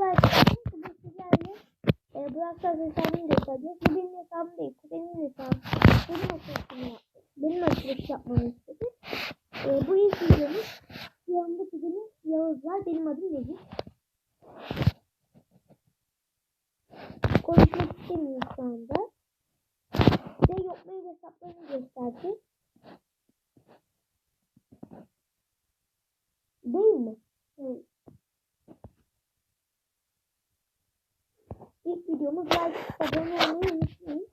Arkadaşlar. Bugün sizlerle e, Brawl Stars hesabını göstereceğiz. Bu benim hesabım değil. Kuzenin hesabı. Benim açılışımı benim açılış yapmamı istedi. E, bu ilk videomuz. Yanımda kuzenim Yağız var. Benim adım Yağız. Konuşmak istemiyor şu anda. Size yokmayı hesaplarını gösterdi. Değil mi? Evet. İlk videomuz like abone olmayı unutmayın.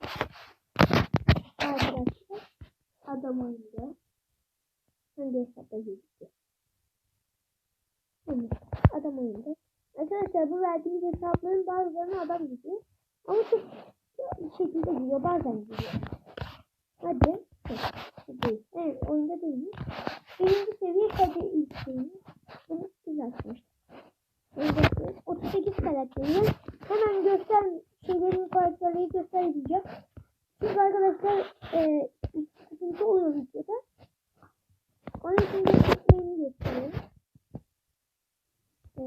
Arkadaşlar adam oyunda. Hangi hesapta gözüküyor? Evet, adam oyunda. Arkadaşlar bu verdiğimiz hesapların bazılarına adam gidiyor. Ama çok bir şekilde gidiyor. Bazen gidiyor. Hadi. Değil. Evet oyunda değiliz. Birinci seviye kadir ilk şeyimiz. Bunu biz açmıştık. Oyundaki 38 karakterimiz. Hemen göster şeylerin karakterleri göstereceğim. Çünkü arkadaşlar e, sıkıntı oluyor videoda. Onun için göstermeyi gösteriyorum. E,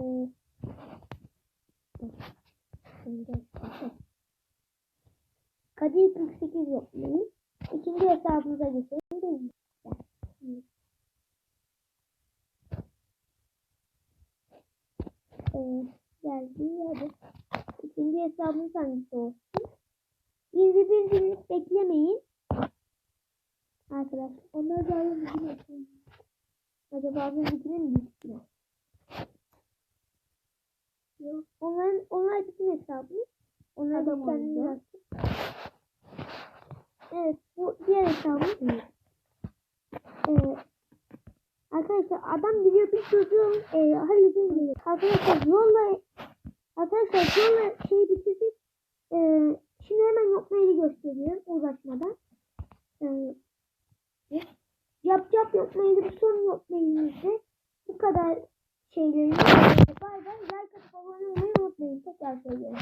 Kadir 48 yoklayın. İkinci hesabımıza geçelim. Ee, geldi hadi. İkinci hesabımız hangisi olsun? 21 günlük beklemeyin. Arkadaşlar onlar da ayrı bir gün yapalım. Acaba bu bugünün mi? Yok. Onların, onlar bizim hesabımız. Onlar da kendini yaptı. Evet bu diğer hesabımız. Evet. Arkadaşlar adam gidiyor bir çocuğun e, halledin Arkadaşlar yolla arkadaşlar yolla şey bitirdik. E, şimdi hemen yokmayı gösteriyorum uğraşmadan. E, yap yap yokmayı bir son yokmayımızda bu kadar şeyleri. Bay bay like atıp abone olmayı unutmayın. Tekrar söylüyorum.